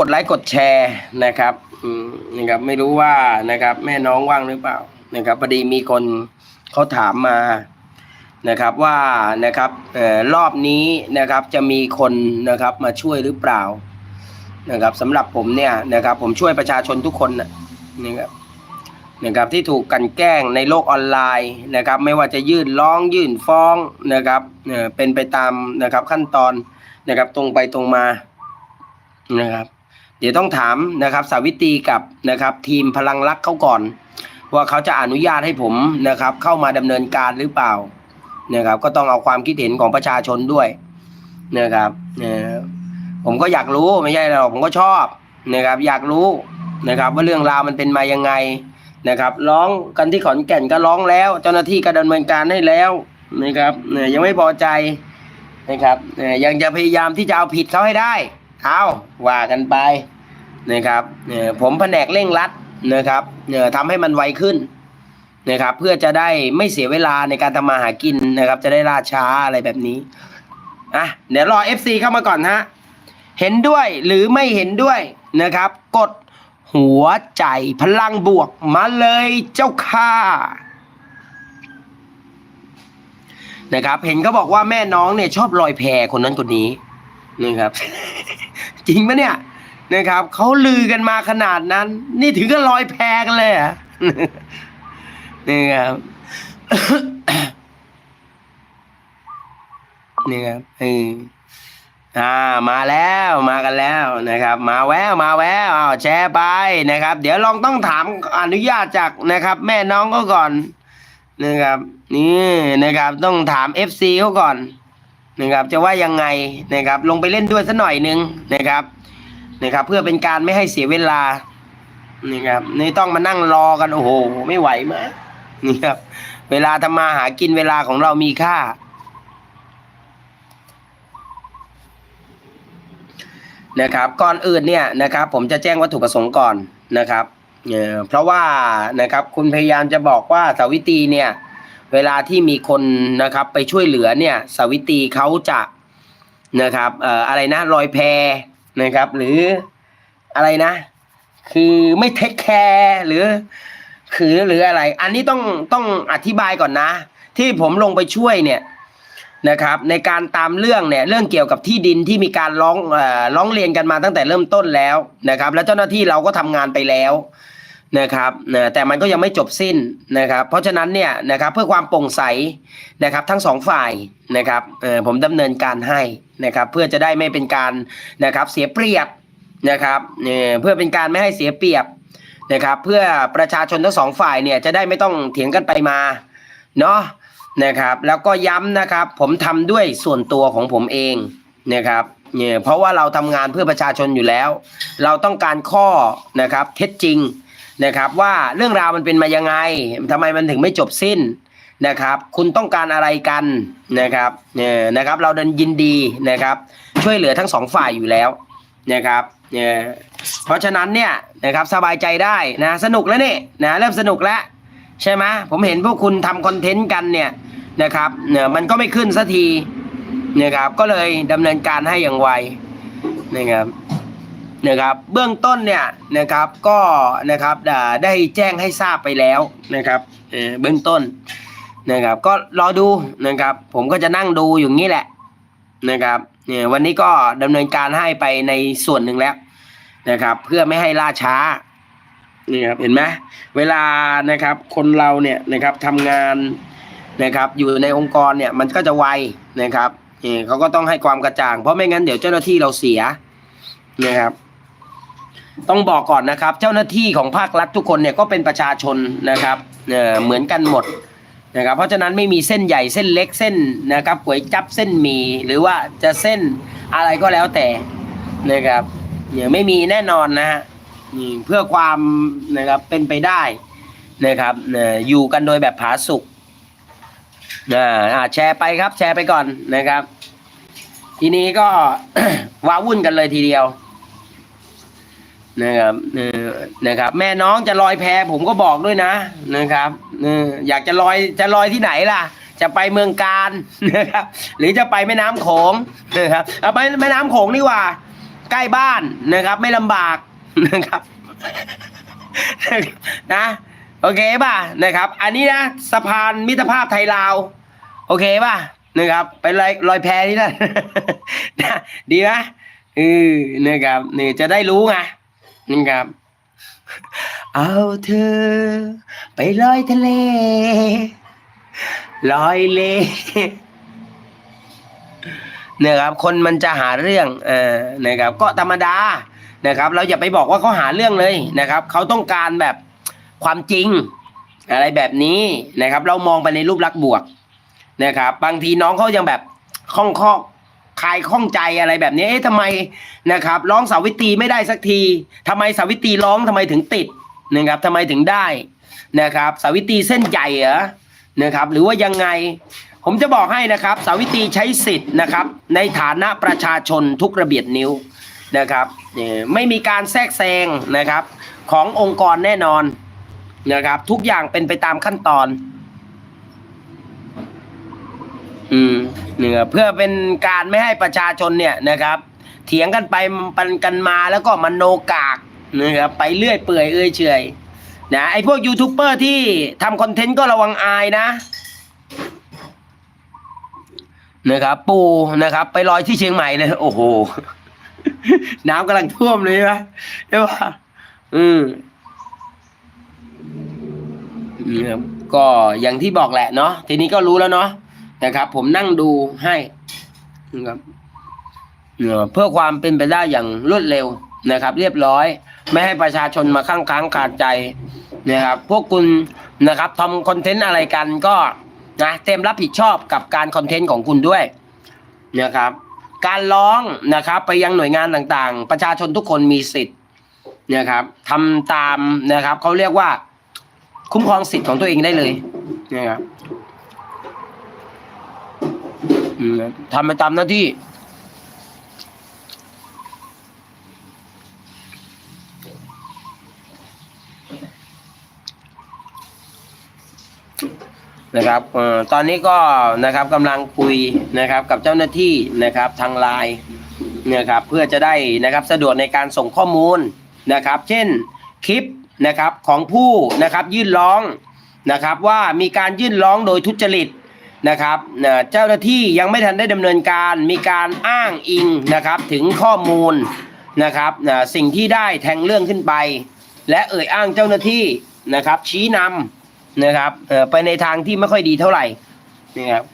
กดไลค์กดแชร์นะครับนะครับ ไม่รู้ว่านะครับ แม่น้องว่างหรือเปล่านะครับพอดีมีคนเขาถามมานะครับว่านะครับออรอบนี้นะครับจะมีคนนะครับมาช่วยหรือเปล่านะครับสำหรับผมเนี่ยนะครับ ผมช่วยประชาชนทุกคนนะนะครับนะครับที่ถูกกันแกล้งในโลกออนไลน์นะครับ ไม่ว่าจะยื่นร้องยื่นฟ้องนะครับเอ่อเป็นไปตามนะครับขั้นตอนนะครับตรงไปตรงมานะครับ เดี๋ยวต้องถามนะครับ สาวิตรีกับนะครับ ทีมพลังรักเขาก่อน ว่าเขาจะอนุญาตให้ผมนะครับ เข้ามาดำเนินการหรือเปล่านะครับ ก็ต้องเอาความคิดเห็นของประชาชนด้วยนะครับเอ่อผมก็อยากรู้ไม่ใช่หรอกผมก็ชอบนะครับ อยากรู้นะครับ ว่าเรื่องราวมันเป็นมายังไงนะครับ ร้องกันที่ขอนแก่นก็ร้องแล้ว เจ้าหน้าที่ก็ดำเนินการให้แล้วนะครับยังไม่พอใจนะครับยังจะพยายามที่จะเอาผิดเขาให้ได้ เอาว่ากันไปนะครับเอ่อผมแผนกเร่งรัดนะครับเอ่อทำให้มันไวขึ้นนะครับ เพื่อจะได้ไม่เสียเวลาในการทำมาหากินนะครับ จะได้ล่าช้าอะไรแบบนี้อะเดี๋ยวรอ FC เข้ามาก่อนฮะเห็นด้วยหรือไม่เห็นด้วยนะครับ กดหัวใจพลังบวกมาเลยเจ้าค่ะนะครับ เห็นเขาบอกว่าแม่น้องเนี่ยชอบลอยแพคนนั้นคนนี้ นะครับ จริงไหมเนี่ยนะครับเขาลือกันมาขนาดนั้น นี่ถึงก็ลอยแพกันเลยอะนี่ครับนี่ครับเอออ่ามาแล้วมากันแล้วนะครับ มาแววมาแววอ้าวแชร์ไปนะครับ เดี๋ยวลองต้องถามอนุญาตจากนะครับ แม่น้องก็ก่อนนะครับ นี่นะครับ ต้องถาม FC เขาก่อน นะครับจะว่ายังไงนะครับลงไปเล่นด้วยสักหน่อยนึงนะครับนะครับ เพื่อเป็นการไม่ให้เสียเวลานะครับนี่ต้องมานั่งรอกันโอ้โหไม่ไหวมากนี่ครับ เวลาทำมาหากินเวลาของเรามีค่า นะครับ ก่อนอื่นเนี่ยนะครับ ผมจะแจ้งวัตถุประสงค์ก่อนนะครับเอ่อเพราะว่านะครับคุณพยายามจะบอกว่าสาวิตีเนี่ย เวลาที่มีคนนะครับไปช่วยเหลือเนี่ยสวิตีเขาจะนะครับเอ่ออะไรนะลอยแพนะครับ หรืออะไรนะ คือไม่เทคแคร์หรือคือหรืออะไร อันนี้ต้องต้องอธิบายก่อนนะ ที่ผมลงไปช่วยเนี่ยนะครับในการตามเรื่องเนี่ยเรื่องเกี่ยวกับที่ดินที่มีการร้องเอ่อร้องเรียนกันมาตั้งแต่เริ่มต้นแล้วนะครับ แล้วเจ้าหน้าที่เราก็ทำงานไปแล้ว นะครับนะแต่มันก็ยังไม่จบสิ้นนะครับ เพราะฉะนั้นเนี่ยนะครับเพื่อความโปร่งใสนะครับทั้งสองฝ่ายนะครับเออผมดำเนินการให้นะครับเพื่อจะได้ไม่เป็นการนะครับเสียเปรียบนะครับเออเพื่อเป็นการไม่ให้เสียเปรียบนะครับเพื่อประชาชนทั้งสองฝ่ายเนี่ยจะได้ไม่ต้องเถียงกันไปมาเนาะนะครับแล้วก็ย้ำนะครับผมทำด้วยส่วนตัวของผมเองนะครับเนี่ยเพราะว่าเราทำงานเพื่อประชาชนอยู่แล้ว เราต้องการข้อนะครับเท็จจริง นะครับ ว่าเรื่องราวมันเป็นมายังไงทำไมมันถึงไม่จบสิ้นนะครับ คุณต้องการอะไรกันนะครับเนี่ยนะครับ เราดินยินดีนะครับ ช่วยเหลือทั้งสองฝ่ายอยู่แล้วนะครับเนี่ยเพราะฉะนั้นเนี่ยนะครับสบายใจได้นะสนุกแล้วเนี่ยนะเริ่มสนุกแล้วใช่ไหมผมเห็นพวกคุณทำคอนเทนต์กันเนี่ยนะครับเนี่ยมันก็ไม่ขึ้นสักทีนะครับก็เลยดำเนินการให้อย่างไวนะครับ นะครับเบื้องต้นเนี่ยนะครับก็นะครับได้แจ้งให้ทราบไปแล้วนะครับเบื้องต้นนะครับก็รอดูนะครับผมก็จะนั่งดูอย่างนี้แหละนะครับเนี่ยวันนี้ก็ดำเนินการให้ไปในส่วนหนึ่งแล้วนะครับเพื่อไม่ให้ล่าช้านี่ครับเห็นไหมเวลานะครับคนเราเนี่ยนะครับทำงานนะครับอยู่ในองค์กรเนี่ยมันก็จะไวนะครับนี่เขาก็ต้องให้ความกระจ่างเพราะไม่งั้นเดี๋ยวเจ้าหน้าที่เราเสียนะครับ ต้องบอกก่อนนะครับ เจ้าหน้าที่ของภาครัฐทุกคนเนี่ยก็เป็นประชาชนนะครับเอ่อเหมือนกันหมดนะครับ เพราะฉะนั้นไม่มีเส้นใหญ่เส้นเล็กเส้นนะครับก๋วยจับเส้นหมี่หรือว่าจะเส้นอะไรก็แล้วแต่นะครับเนี่ยไม่มีแน่นอนนะฮะเพื่อความนะครับเป็นไปได้นะครับเอ่อยู่กันโดยแบบผาสุกอ่าอ่าแชร์ไปครับแชร์ไปก่อนนะครับ ทีนี้ก็ว้าวุ่นกันเลยทีเดียว นะครับเออนะครับ แม่น้องจะลอยแพผมก็บอกด้วยนะนะครับเอออยากจะลอยจะลอยที่ไหนล่ะ จะไปเมืองการนะครับ หรือจะไปแม่น้ำโขงนะครับเอาไปแม่น้ำโขงดีกว่า ใกล้บ้านนะครับ ไม่ลำบากนะครับนะโอเคป่ะนะครับ อันนี้นะสะพานมิตรภาพไทยลาว โอเคป่ะนะครับ ไปลอยลอยแพที่นั่นนะดีไหมเออนะครับนี่จะได้รู้ไง นะครับ เอาเธอ ไปลอยทะเล ลอยเลนะครับ คนมันจะหาเรื่องเออนะครับ ก็ธรรมดานะครับ เราอย่าไปบอกว่าเขาหาเรื่องเลยนะครับ เขาต้องการแบบความจริง อะไรแบบนี้นะครับ เรามองไปในรูปลักษณ์บวกนะครับ บางทีน้องเขายังแบบข้องข้อ คลายข้องใจอะไรแบบนี้เอ๊ะทำไมนะครับร้องสาวิตรีไม่ได้สักทีทำไมสาวิตรีร้องทำไมถึงติดนะครับทำไมถึงได้นะครับ สาวิตรีเส้นใหญ่เหรอนะครับหรือว่ายังไงผมจะบอกให้นะครับ สาวิตรีใช้สิทธิ์นะครับ ในฐานะประชาชนทุกระเบียดนิ้วนะครับเนี่ยไม่มีการแทรกแซงนะครับขององค์กรแน่นอนนะครับ ทุกอย่างเป็นไปตามขั้นตอน อืมเนี่ยเพื่อเป็นการไม่ให้ประชาชนเนี่ยนะครับ เถียงกันไปปันกันมาแล้วก็มันโนกากนะครับไปเรื่อยเปื่อยเอื่อยเฉยนะไอพวกยูทูบเบอร์ที่ทำคอนเทนต์ก็ระวังอายนะนะครับปูนะครับ ไปลอยที่เชียงใหม่เลยโอ้โห น้ำกำลังท่วมเลยใช่ไหมใช่ปะอืมนะครับก็อย่างที่บอกแหละเนาะทีนี้ก็รู้แล้วเนาะ นะครับ ผมนั่งดูให้นะครับเพื่อความเป็นไปได้อย่างรวดเร็วนะครับ เรียบร้อย ไม่ให้ประชาชนมาข้างค้างขาดใจนะครับ พวกคุณนะครับทำคอนเทนต์อะไรกันก็นะเต็มรับผิดชอบกับการคอนเทนต์ของคุณด้วยนะครับ การร้องนะครับไปยังหน่วยงานต่างๆ ประชาชนทุกคนมีสิทธิ์นะครับทำตามนะครับเขาเรียกว่าคุ้มครองสิทธิ์ของตัวเองได้เลยนะครับ อืมทำไปตามหน้าที่ นะครับเอ่อตอนนี้ก็นะครับกำลังคุยนะครับกับเจ้าหน้าที่นะครับทางไลน์นะครับเพื่อจะได้นะครับสะดวกในการส่งข้อมูลนะครับ เช่นคลิปนะครับของผู้นะครับยื่นร้องนะครับว่ามีการยื่นร้องโดยทุจริต นะครับเจ้าหน้าที่ยังไม่ทันได้ดำเนินการมีการอ้างอิงนะครับถึงข้อมูลนะครับสิ่งที่ได้แทงเรื่องขึ้นไป และเอ่ยอ้างเจ้าหน้าที่นะครับชี้นำนะครับไปในทางที่ไม่ค่อยดีเท่าไหร่นะครับ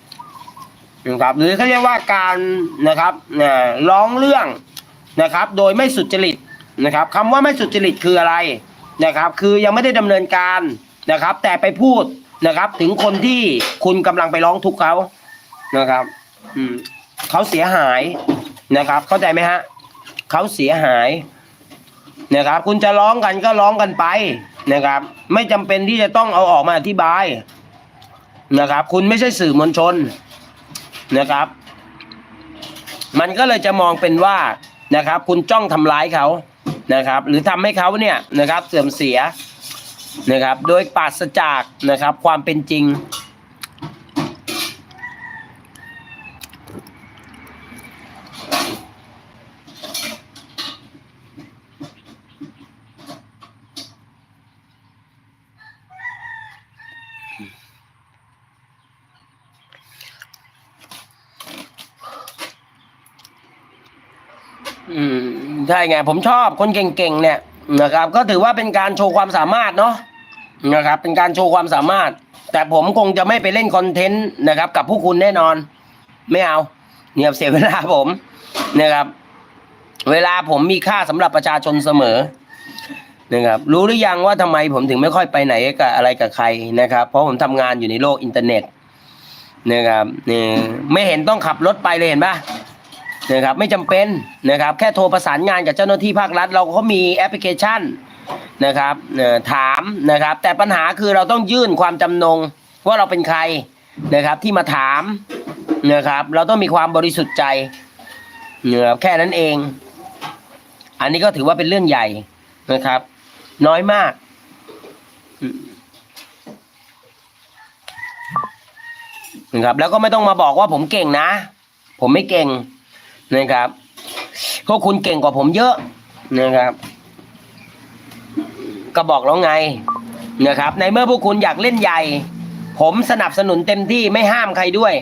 นะครับหรือเขาเรียกว่าการนะครับร้องเรื่องนะครับโดยไม่สุจริตนะครับคำว่าไม่สุจริตคืออะไรนะครับคือยังไม่ได้ดำเนินการนะครับแต่ไปพูด นะครับ ถึงคนที่คุณกำลังไปร้องทุกข์เขานะครับ อืมเขาเสียหายนะครับ เข้าใจไหมฮะเขาเสียหายนะครับ คุณจะร้องกันก็ร้องกันไปนะครับ ไม่จำเป็นที่จะต้องเอาออกมาอธิบายนะครับ คุณไม่ใช่สื่อมวลชนนะครับ มันก็เลยจะมองเป็นว่านะครับ คุณจ้องทำร้ายเขานะครับ หรือทำให้เขาเนี่ยนะครับ เสื่อมเสีย นะครับ โดยปราศจากนะครับความเป็นจริง อืมใช่ไง ผมชอบคนเก่งๆเนี่ย นะครับ ก็ถือว่าเป็นการโชว์ความสามารถเนาะนะครับ เป็นการโชว์ความสามารถ แต่ผมคงจะไม่ไปเล่นคอนเทนต์นะครับ กับผู้คุณแน่นอน ไม่เอาเนี่ยเสียเวลาผมนะครับ เวลาผมมีค่าสำหรับประชาชนเสมอนะครับ รู้หรือยังว่าทำไมผมถึงไม่ค่อยไปไหนกับอะไรกับใครนะครับ เพราะผมทำงานอยู่ในโลกอินเทอร์เน็ตนะครับเนี่ยไม่เห็นต้องขับรถไปเลยเห็นปะ นะครับไม่จำเป็นนะครับแค่โทรประสานงานกับเจ้าหน้าที่ภาครัฐ เราก็มีแอปพลิเคชันนะครับถามนะครับ แต่ปัญหาคือเราต้องยื่นความจำนงว่าเราเป็นใครนะครับที่มาถามนะครับเราต้องมีความบริสุทธิ์ใจนะครับแค่นั้นเอง อันนี้ก็ถือว่าเป็นเรื่องใหญ่นะครับ น้อยมากนะครับแล้วก็ไม่ต้องมาบอกว่าผมเก่งนะ ผมไม่เก่ง นะครับพวกคุณเก่งกว่าผมเยอะนะครับ ก็บอกแล้วไงนะครับ ในเมื่อพวกคุณอยากเล่นใหญ่ ผมสนับสนุนเต็มที่ไม่ห้ามใครด้วย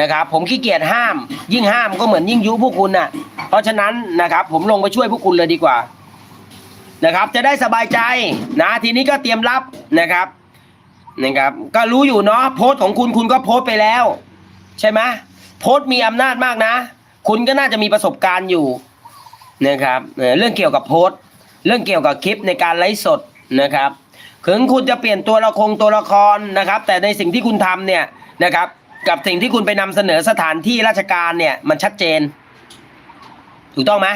นะครับ ผมขี้เกียจห้าม ยิ่งห้ามก็เหมือนยิ่งยุพวกคุณน่ะ เพราะฉะนั้นนะครับ ผมลงไปช่วยพวกคุณเลยดีกว่า นะครับ จะได้สบายใจนะ ทีนี้ก็เตรียมรับนะครับนะครับ ก็รู้อยู่เนาะโพสต์ของคุณคุณก็โพสต์ไปแล้ว ใช่ไหมโพสต์มีอำนาจมากนะ คุณก็น่าจะมีประสบการณ์อยู่นะครับเรื่องเกี่ยวกับโพสต์ เรื่องเกี่ยวกับคลิปในการไลฟ์สดนะครับถึงคุณจะเปลี่ยนตัวละครตัวละครนะครับ แต่ในสิ่งที่คุณทำเนี่ยนะครับกับสิ่งที่คุณไปนำเสนอสถานที่ราชการเนี่ยมันชัดเจน ถูกต้องไหม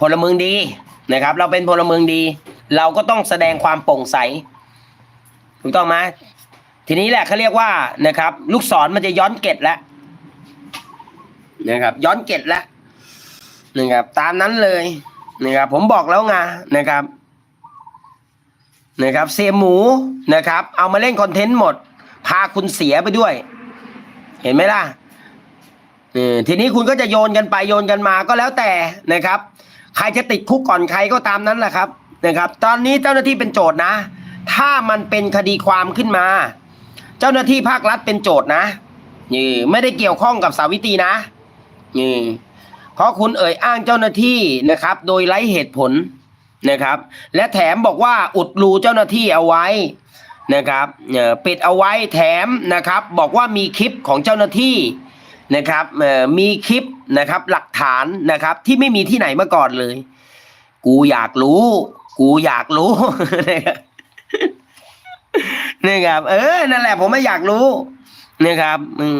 พลเมืองดีนะครับ เราเป็นพลเมืองดี เราก็ต้องแสดงความโปร่งใส ถูกต้องไหมทีนี้แหละเขาเรียกว่านะครับ ลูกศรมันจะย้อนเกตแล้ว นะครับ ย้อนเกตแล้วนะครับ ตามนั้นเลยนะครับ ผมบอกแล้วไงนะครับ นะครับเสียหมูนะครับ เอามาเล่นคอนเทนต์หมด พาคุณเสียไปด้วย เห็นไหมล่ะเออทีนี้คุณก็จะโยนกันไปโยนกันมาก็แล้วแต่นะครับ ใครจะติดคุกก่อนใครก็ตามนั้นแหละครับนะครับ ตอนนี้เจ้าหน้าที่เป็นโจทย์นะ ถ้ามันเป็นคดีความขึ้นมา เจ้าหน้าที่ภาครัฐเป็นโจทย์นะนี่ไม่ได้เกี่ยวข้องกับสาวิตีนะ นี่เพราะคุณเอ่ยอ้างเจ้าหน้าที่นะครับ โดยไร้เหตุผลนะครับ และแถมบอกว่าอุดรูเจ้าหน้าที่เอาไว้นะครับเอ่อปิดเอาไว้แถมนะครับ บอกว่ามีคลิปของเจ้าหน้าที่นะครับเอ่อมีคลิปนะครับหลักฐานนะครับที่ไม่มีที่ไหนมาก่อนเลย กูอยากรู้ กูอยากรู้นะครับนี่ครับ เออนั่นแหละผมไม่อยากรู้นะครับ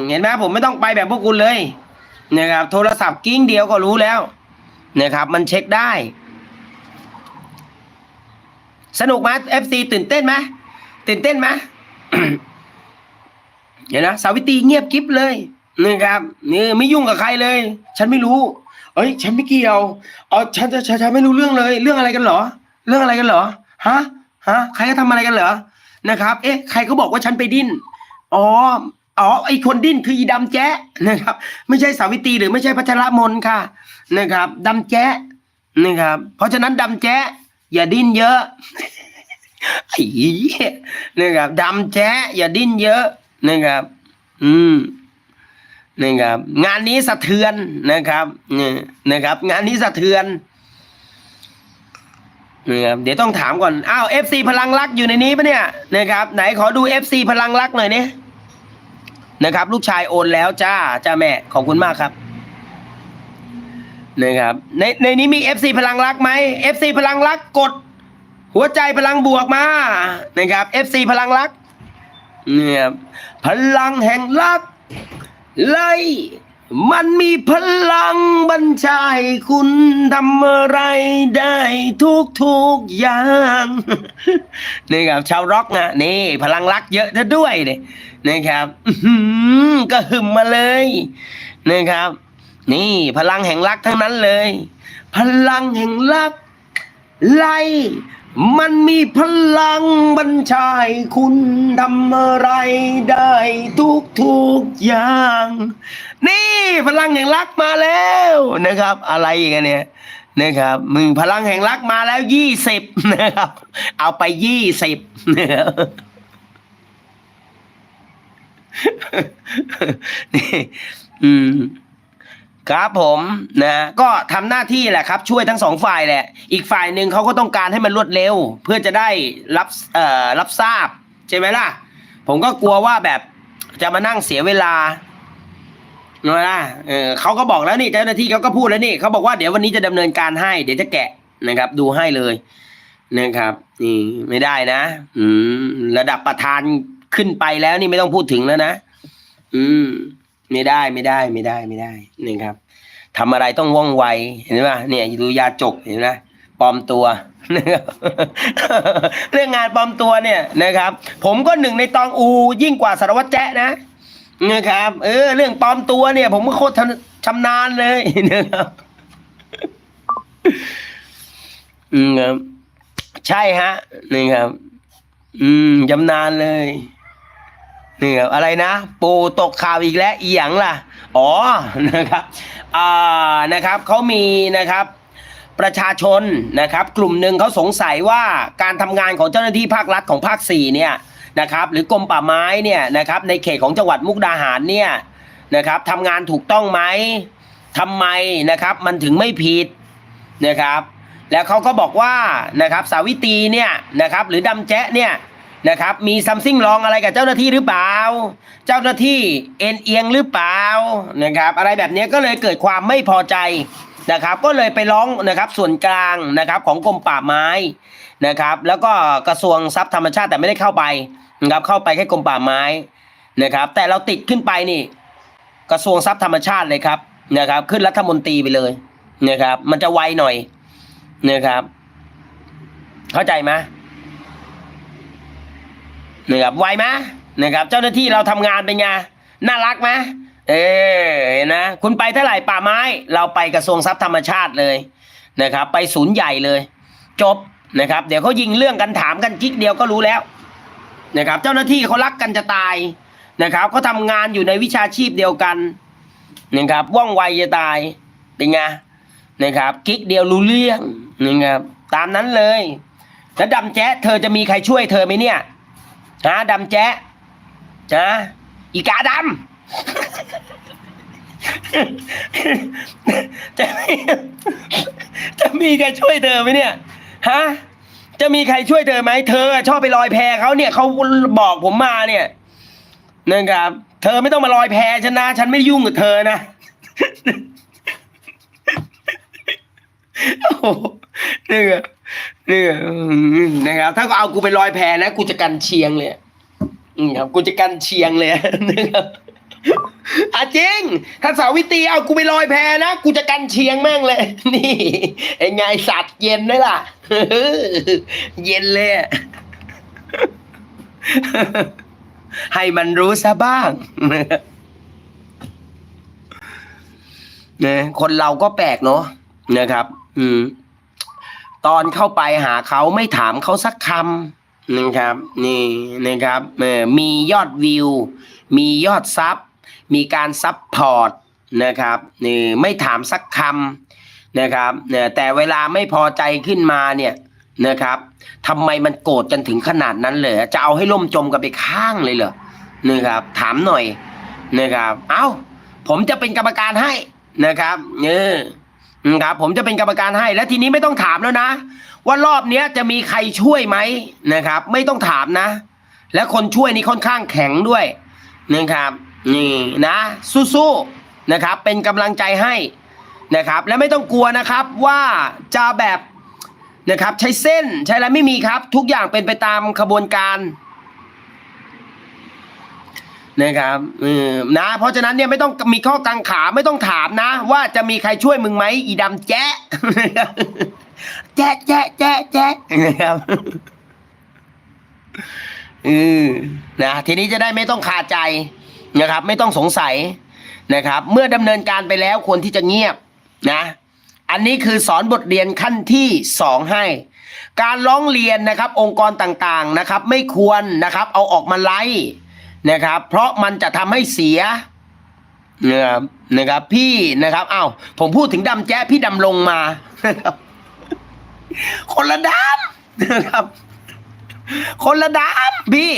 เห็นไหมผมไม่ต้องไปแบบพวกคุณเลย นะครับ โทรศัพท์กิ้งเดียวก็รู้แล้ว นะครับ มันเช็คได้ สนุกไหมเอฟซีตื่นเต้นไหมตื่นเต้นไหมเห็นนะสาวิตรีเงียบกิ๊บเลยนะครับนี่ไม่ยุ่งกับใครเลย ฉันไม่รู้ เอ้ย ฉันไม่เกี่ยวอ๋อฉันจะฉันฉันไม่รู้เรื่องเลย เรื่องอะไรกันเหรอ เรื่องอะไรกันเหรอฮะฮะใครก็ทำอะไรกันเหรอนะครับ เอ๊ะ ใครเขาบอกว่าฉันไปดิ้น อ๋อ อ๋อไอคนดิ้นคืออีดำแจ๊ะนะครับ ไม่ใช่สาวิตรีหรือไม่ใช่พัชรมนค่ะนะครับดำแจ๊ะนะครับ เพราะฉะนั้นดำแจ๊ะอย่าดิ้นเยอะไอ้เหี้ยนะครับดำแจ๊ะอย่าดิ้นเยอะนะครับ อืมนะครับ งานนี้สะเทือนนะครับเนี่ยนะครับ งานนี้สะเทือนนะครับเดี๋ยวต้องถามก่อนอ้าวเอฟซีพลังรักอยู่ในนี้ปะเนี่ยนะครับ ไหนขอดูเอฟซีพลังรักหน่อยเนี่ย นะครับ ลูกชายโอนแล้วจ้าจ้าแม่ขอบคุณมากครับนะครับในในนี้มี FC พลังรักไหม FC พลังรักกด หัวใจพลังบวกมานะครับ FC พลังรักเนี่ยพลังแห่งรักไล่ มันมีพลังบัญชาให้คุณทำอะไรได้ทุกทุกอย่างนี่ครับชาวร็อกนะนี่ พลังรักเยอะซะด้วยเนี่ยนะครับก็หึมมาเลยนะครับ นี่พลังแห่งรักทั้งนั้นเลย พลังแห่งรักไล่ มันมีพลังบัญชาให้คุณทำอะไรได้ทุกทุกอย่าง นี่พลังแห่งรักมาแล้วนะครับ อะไรอีกันเนี่ยนะครับมึงพลังแห่งรักมาแล้วยี่สิบนะครับ เอาไปยี่สิบนะครับนี่อืม ครับผมนะก็ทำหน้าที่แหละครับ ช่วยทั้งสองฝ่ายแหละ อีกฝ่ายหนึ่งเขาก็ต้องการให้มันรวดเร็ว เพื่อจะได้รับเอ่อรับทราบ ใช่ไหมล่ะ ผมก็กลัวว่าแบบจะมานั่งเสียเวลาเนอะนะเออเขาก็บอกแล้วนี่เจ้าหน้าที่เขาก็พูดแล้วนี่เขาบอกว่าเดี๋ยววันนี้จะดำเนินการให้ เดี๋ยวจะแกะนะครับ ดูให้เลยนะครับ นี่ไม่ได้นะ อืม ระดับประธานขึ้นไปแล้วนี่ไม่ต้องพูดถึงแล้วนะ อืม ไม่ได้ไม่ได้ไม่ได้ไม่ได้นี่ครับทำอะไรต้องว่องไวเห็นไหมเนี่ยดูยาจกเห็นไหมปลอมตัวนะครับเรื่องงานปลอมตัวเนี่ยนะครับ ผมก็หนึ่งในตองอูยิ่งกว่าสารวัตรแจ๊ะนะนะครับเออ เรื่องปลอมตัวเนี่ย ผมก็โคตรชำนาญเลยนะครับอืมครับใช่ฮะนี่ครับ อืมชำนาญเลย นี่ครับอะไรนะ ปูตกข่าวอีกแล้วอีหยังล่ะ อ๋อนะครับอ่านะครับเขามีนะครับประชาชนนะครับ กลุ่มหนึ่งเขาสงสัยว่าการทำงานของเจ้าหน้าที่ภาครัฐของภาคสี่เนี่ยนะครับหรือกรมป่าไม้เนี่ยนะครับในเขตของจังหวัดมุกดาหารเนี่ยนะครับทำงานถูกต้องไหมทำไมนะครับมันถึงไม่ผิดนะครับ แล้วเขาก็บอกว่านะครับสาวิตรีเนี่ยนะครับหรือดำแจ๊เนี่ย นะครับ มีซัมซิงลองอะไรกับเจ้าหน้าที่หรือเปล่า เจ้าหน้าที่เอ็นเอียงหรือเปล่านะครับ อะไรแบบนี้ก็เลยเกิดความไม่พอใจนะครับ ก็เลยไปร้องนะครับส่วนกลางนะครับของกรมป่าไม้นะครับ แล้วก็กระทรวงทรัพย์ธรรมชาติแต่ไม่ได้เข้าไปนะครับเข้าไปแค่กรมป่าไม้นะครับ แต่เราติดขึ้นไปนี่ กระทรวงทรัพย์ธรรมชาติเลยครับนะครับ ขึ้นรัฐมนตรีไปเลยนะครับ มันจะไวหน่อยนะครับ เข้าใจไหม นะครับไวไหมนะครับ เจ้าหน้าที่เราทำงานเป็นไงน่ารักไหมเออนะ คุณไปเท่าไหร่ป่าไม้ เราไปกระทรวงทรัพย์ธรรมชาติเลยนะครับ ไปศูนย์ใหญ่เลย จบนะครับ เดี๋ยวเขายิงเรื่องกันถามกันกิ๊กเดียวก็รู้แล้วนะครับ เจ้าหน้าที่เขารักกันจะตายนะครับเขาทำงานอยู่ในวิชาชีพเดียวกันนะครับว่องไวจะตายเป็นไงนะครับกิ๊กเดียวรู้เรื่องนะครับตามนั้นเลยแล้วดำแจ๊ะเธอจะมีใครช่วยเธอไหมเนี่ย ฮะดำแจ๊ะนะอีกาดำ จะมีจะมีใครช่วยเธอไหมเนี่ย ฮะ จะมีใครช่วยเธอไหม เธอชอบไปลอยแพเขาเนี่ยเขาบอกผมมาเนี่ยนะครับ เธอไม่ต้องมาลอยแพฉันนะ ฉันไม่ยุ่งกับเธอนะโอ้โหนี่ไง นี่นะครับถ้าก็เอากูไปลอยแพนะกูจะกันเชียงเลยอืมครับกูจะกันเชียงเลยนะครับอะจริง ถ้าสาวิตรีเอากูไปลอยแพนะ กูจะกันเชียงแม่งเลย นี่ไอ้ไงสัตว์เย็นไหมล่ะ เย็นเลย ให้มันรู้ซะบ้างเนี่ยคนเราก็แปลกเนาะนะครับ อืม ตอนเข้าไปหาเขาไม่ถามเขาสักคำนะครับ นี่นะครับเออมียอดวิว มียอดซับมีการซับพอร์ตนะครับนี่ไม่ถามสักคำนะครับเนี่ยแต่เวลาไม่พอใจขึ้นมาเนี่ยนะครับทำไมมันโกรธกันถึงขนาดนั้นเลยจะเอาให้ล่มจมกันไปข้างเลยเหรอนะครับ ถามหน่อยนะครับ เอ้า ผมจะเป็นกรรมการให้นะครับเออนะ ครับผมจะเป็นกรรมการให้ และทีนี้ไม่ต้องถามแล้วนะ ว่ารอบเนี้ยจะมีใครช่วยไหมนะครับ ไม่ต้องถามนะ และคนช่วยนี่ค่อนข้างแข็งด้วยนะครับนี่นะสู้ๆนะครับ เป็นกำลังใจให้นะครับ และไม่ต้องกลัวนะครับว่าจะแบบนะครับ ใช้เส้นใช้อะไรไม่มีครับ ทุกอย่างเป็นไปตามขบวนการ นะครับเออนะเพราะฉะนั้นเนี่ยไม่ต้องมีข้อกังขาไม่ต้องถามนะ ว่าจะมีใครช่วยมึงไหมอีดำแจ๊ะแจ๊ะแจ๊ะแจ๊ะแจ๊ะนะครับเออนะทีนี้จะได้ไม่ต้องคาใจนะครับ ไม่ต้องสงสัยนะครับ เมื่อดำเนินการไปแล้วควรที่จะเงียบนะ อันนี้คือสอนบทเรียนขั้นที่สองให้ การร้องเรียนนะครับ องค์กรต่างๆนะครับ ไม่ควรนะครับ เอาออกมาไล่ นะครับ เพราะมันจะทำให้เสียนะครับนะครับ พี่นะครับอ้าวผมพูดถึงดำแจ๊พี่ดำลงมานะครับ คนละดำนะครับ คนละดำพี่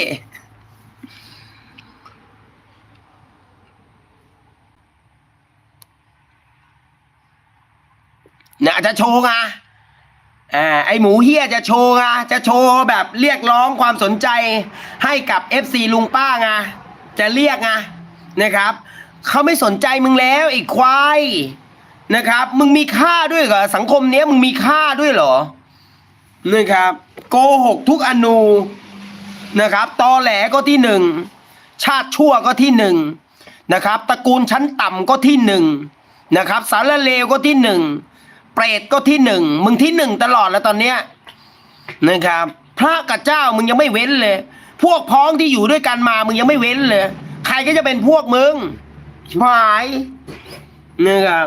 นี่ยจะโชว์ไง อ่าไอหมูเฮียจะโชว์ไงจะโชว์แบบเรียกร้องความสนใจให้กับ FC ลุงป้าไงจะเรียกไงนะครับเขาไม่สนใจมึงแล้วไอ้ควายนะครับ มึงมีค่าด้วยเหรอสังคมเนี้ยมึงมีค่าด้วยเหรอนะครับโกหกทุกอนูนะครับตอแหลก็ที่หนึ่งชาติชั่วก็ที่หนึ่งนะครับตระกูลชั้นต่ำก็ที่หนึ่งนะครับสารเลวก็ที่หนึ่ง เปรตก็ที่หนึ่งมึงที่หนึ่งตลอดแล้วตอนเนี้ยนะครับ พระกับเจ้ามึงยังไม่เว้นเลย พวกพ้องที่อยู่ด้วยกันมามึงยังไม่เว้นเลย ใครก็จะเป็นพวกมึงชิบหายนะครับ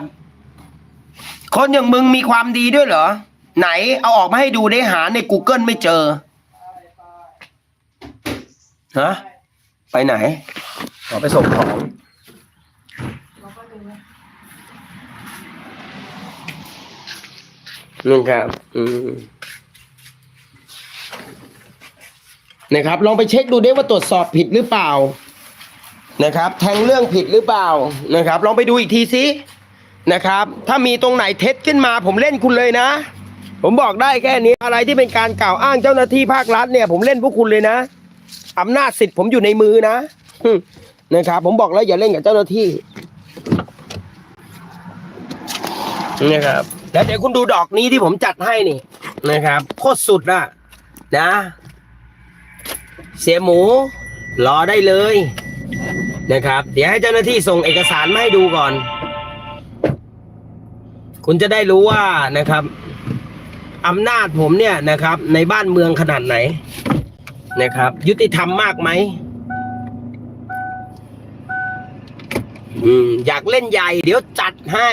คนอย่างมึงมีความดีด้วยเหรอ ไหนเอาออกมาให้ดูได้หาใน Google ไม่เจอฮะไปไหนขอไปส่งของ เราก็ดูนะ นี่ครับ อืมนะครับ ลองไปเช็คดูได้ว่าตรวจสอบผิดหรือเปล่า นะครับ แทงเรื่องผิดหรือเปล่านะครับ ลองไปดูอีกทีสินะครับ ถ้ามีตรงไหนเท็จขึ้นมา ผมเล่นคุณเลยนะ ผมบอกได้แค่นี้อะไรที่เป็นการกล่าวอ้างเจ้าหน้าที่ภาครัฐเนี่ย ผมเล่นพวกคุณเลยนะอำนาจสิทธิ์ผมอยู่ในมือนะนะครับ ผมบอกแล้วอย่าเล่นกับเจ้าหน้าที่นะครับ แล้วเดี๋ยวคุณดูดอกนี้ที่ผมจัดให้นี่นะครับโคตรสุดอะนะ เสียหมูรอได้เลยนะครับ เดี๋ยวให้เจ้าหน้าที่ส่งเอกสารมาให้ดูก่อน คุณจะได้รู้ว่านะครับอำนาจผมเนี่ยนะครับ ในบ้านเมืองขนาดไหนนะครับ ยุติธรรมมากไหมอืมอยากเล่นใหญ่ เดี๋ยวจัดให้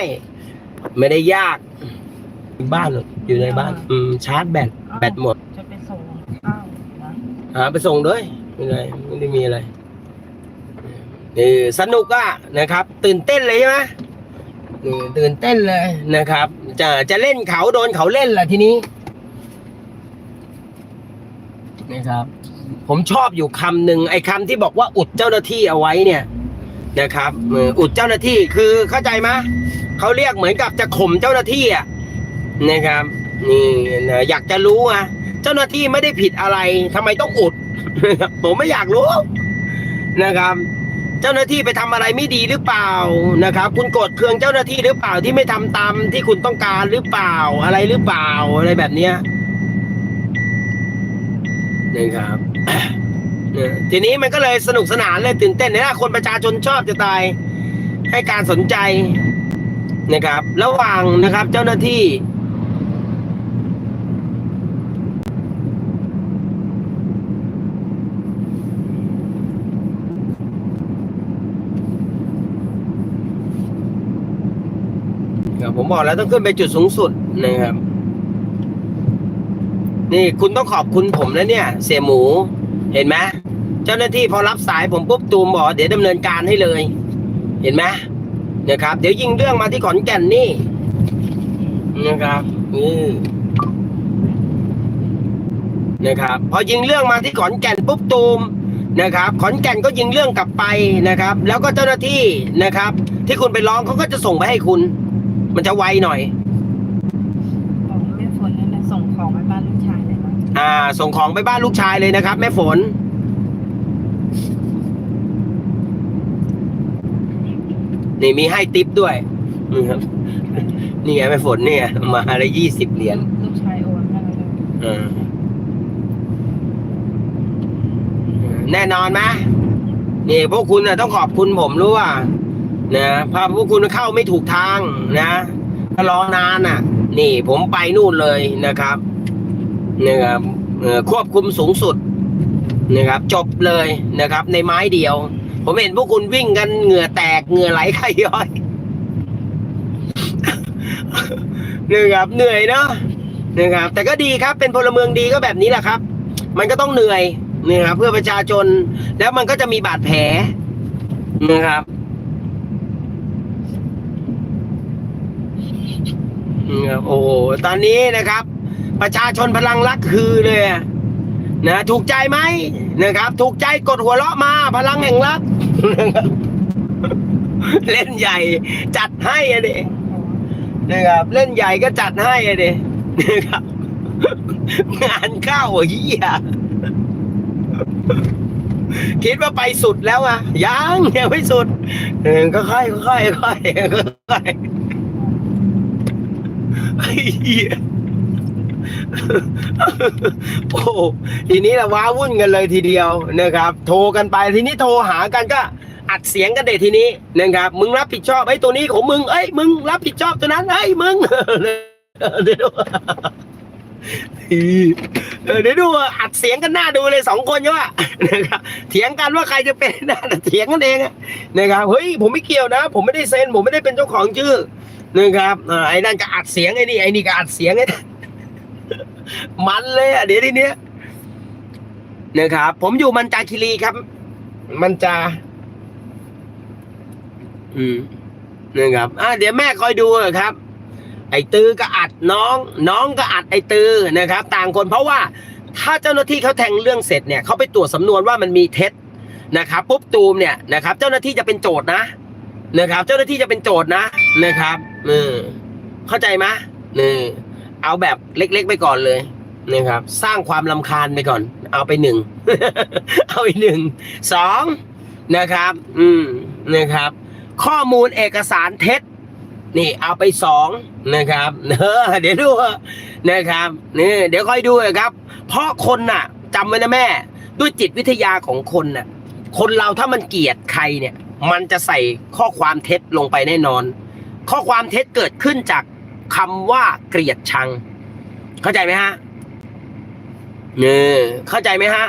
ไม่ได้ยาก บ้านเหรออยู่ในบ้าน อืมชาร์จแบตแบตหมดจะไปส่งข้าวนะหาไปส่งด้วยไม่เป็นไรไม่ได้มีอะไรเออสนุกอะนะครับ ตื่นเต้นเลยใช่ไหมเออตื่นเต้นเลยนะครับ จะจะเล่นเขาโดนเขาเล่นแหละทีนี้นะครับ ผมชอบอยู่คำหนึ่งไอ้คำที่บอกว่าอุดเจ้าหน้าที่เอาไว้เนี่ยนะครับเอออุดเจ้าหน้าที่คือเข้าใจไหม เขาเรียกเหมือนกับจะข่มเจ้าหน้าที่อะนะครับนี่นะอยากจะรู้อะเจ้าหน้าที่ไม่ได้ผิดอะไรทำไมต้องอุด ผมไม่อยากรู้นะครับ เจ้าหน้าที่ไปทำอะไรไม่ดีหรือเปล่านะครับ คุณโกรธเคืองเจ้าหน้าที่หรือเปล่าที่ไม่ทำตามที่คุณต้องการหรือเปล่าอะไรหรือเปล่าอะไรแบบเนี้ยนะครับเนี่ยทีนี้มันก็เลยสนุกสนานเลยตื่นเต้นนะคนประชาชนชอบจะตายให้การสนใจ นะครับ ระหว่างนะครับเจ้าหน้าที่ครับผมบอกแล้วต้องขึ้นไปจุดสูงสุดนะครับ นี่คุณต้องขอบคุณผมนะเนี่ย เสียหมู เห็นไหมเจ้าหน้าที่พอรับสายผมปุ๊บตูมบอกเดี๋ยวดำเนินการให้เลย เห็นไหม นะครับ เดี๋ยวยิงเรื่องมาที่ขอนแก่นนี่นะครับนี่นะครับ พอยิงเรื่องมาที่ขอนแก่นปุ๊บตูมนะครับ ขอนแก่นก็ยิงเรื่องกลับไปนะครับ แล้วก็เจ้าหน้าที่นะครับ ที่คุณไปร้องเขาก็จะส่งไปให้คุณ มันจะไวหน่อยบอกแม่ฝนนั่นนะส่งของไปบ้านลูกชายเลยนะอ่า ส่งของไปบ้านลูกชายเลยนะครับ แม่ฝน นี่มีให้ติปด้วยนี่ครับนี่ไงแม่ฝนเนี่ย มาละยี่สิบเหรียญลูกชายโอนให้เลยแน่นอนไหมนี่พวกคุณนะต้องขอบคุณผมรู้ว่านะพาพวกคุณเข้าไม่ถูกทางนะถ้ารอนานอะ นี่ผมไปนู่นเลยนะครับนะครับควบคุมสูงสุดนะครับ จบเลยนะครับ ในไม้เดียว ผมเห็นพวกคุณวิ่งกันเหงื่อแตกเหงื่อไหลไขย้อยนะครับเหนื่อยเนาะนะครับ แต่ก็ดีครับเป็นพลเมืองดีก็แบบนี้แหละครับ มันก็ต้องเหนื่อยนะครับเพื่อประชาชน แล้วมันก็จะมีบาดแผลนะครับโอ้โหตอนนี้นะครับ ประชาชนพลังรักคือเลยนะถูกใจไหมนะครับ ถูกใจกดหัวเราะมาพลังแห่งรัก นะครับเล่นใหญ่จัดให้อะดินะครับ เล่นใหญ่ก็จัดให้อะดินะครับ งานเข้าเหี้ยคิดว่าไปสุดแล้วอะยังยังไม่สุดก็ค่อยค่อยค่อยค่อยเหี้ย โอ้ทีนี้ละว้าวุ่นกันเลยทีเดียวนะครับ โทรกันไปทีนี้โทรหากันก็อัดเสียงกันเด็ทีนี้นะครับมึงรับผิดชอบไอ้ตัวนี้ของมึงเอ้ยมึงรับผิดชอบตัวนั้นเอ้ยมึงเดี๋ยวดูเดี๋ยวดูอัดเสียงกันหน้าดูเลยสองคนใช่ปะนะครับเถียงกันว่าใครจะเป็นนะเถียงกันเองนะครับเฮ้ยผมไม่เกี่ยวนะ ผมไม่ได้เซ็นผมไม่ได้เป็นเจ้าของชื่อนะครับไอ้นั่นก็อัดเสียงไอ้นี่ไอ้นี่ก็อัดเสียงไอ้ มันเลยอะเดี๋ยวทีเนี้ยนะครับผมอยู่มันจาคิรีครับ มันจะอืมนะครับอ่าเดี๋ยวแม่คอยดูครับ ไอ้ตือก็อัดน้อง น้องก็อัดไอ้ตือนะครับ ต่างคนเพราะว่า ถ้าเจ้าหน้าที่เขาแทงเรื่องเสร็จเนี่ยเขาไปตรวจสำนวนว่ามันมีเท็จนะครับปุ๊บตูมเนี่ยนะครับ เจ้าหน้าที่จะเป็นโจทย์นะนะครับ เจ้าหน้าที่จะเป็นโจทย์นะนะครับเออเข้าใจไหมเนี่ เอาแบบเล็กๆไปก่อนเลยนะครับ สร้างความลำคาญไปก่อน เอาไปหนึ่งเอาไปหนึ่งสองนะครับ อืมนะครับ ข้อมูลเอกสารเท็จ นี่เอาไปสองนะครับเออเดี๋ยวดูนะครับนี่เดี๋ยวค่อยดูนะครับ เพราะคนน่ะจำไว้นะแม่ ด้วยจิตวิทยาของคนน่ะ คนเราถ้ามันเกลียดใครเนี่ย มันจะใส่ข้อความเท็จลงไปแน่นอน ข้อความเท็จเกิดขึ้นจาก คำว่าเกลียดชัง เข้าใจไหมฮะเนี่ยเข้าใจไหมฮะ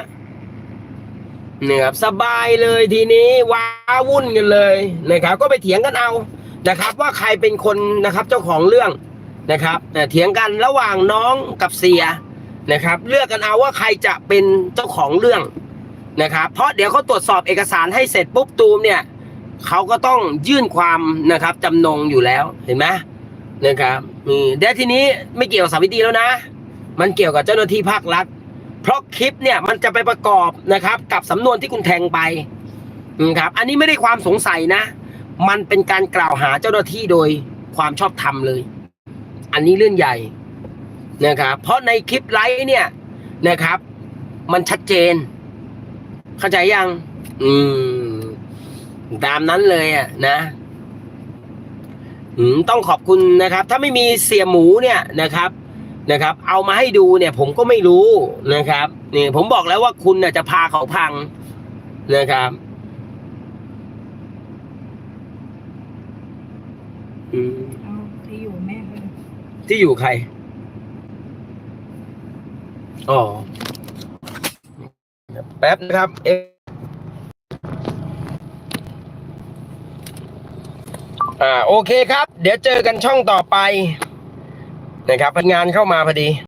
เนี่ยครับสบายเลยทีนี้ว้าวุ่นกันเลยนะครับ ก็ไปเถียงกันเอานะครับ ว่าใครเป็นคนนะครับเจ้าของเรื่องนะครับเอ่เถียงกันระหว่างน้องกับเสียนะครับ เลือกกันเอาว่าใครจะเป็นเจ้าของเรื่องนะครับ เพราะเดี๋ยวเขาตรวจสอบเอกสารให้เสร็จปุ๊บตูมเนี่ยเขาก็ต้องยื่นความนะครับจำนงอยู่แล้วเห็นไหม นะครับนี่เดี๋ยวทีนี้ไม่เกี่ยวกับสาวิตรีแล้วนะ มันเกี่ยวกับเจ้าหน้าที่ภาครัฐ เพราะคลิปเนี่ยมันจะไปประกอบนะครับ กับสำนวนที่คุณแทงไปนะครับอันนี้ไม่ได้ความสงสัยนะ มันเป็นการกล่าวหาเจ้าหน้าที่โดยความชอบธรรมเลย อันนี้เรื่องใหญ่นะครับเพราะในคลิปไลฟ์เนี่ยนะครับ มันชัดเจน เข้าใจยัง อืม ตามนั้นเลยอะนะ ต้องขอบคุณนะครับ ถ้าไม่มีเสียหมูเนี่ยนะครับนะครับ เอามาให้ดูเนี่ย ผมก็ไม่รู้นะครับนี่ผมบอกแล้วว่าคุณน่ะจะพาเขาพังนะครับ อืมเอาที่อยู่แม่ไปเลยที่อยู่ใครอ๋อแป๊บนะครับเอ๊ อ่าโอเคครับ เดี๋ยวเจอกันช่องต่อไปนะครับงานเข้ามาพอดี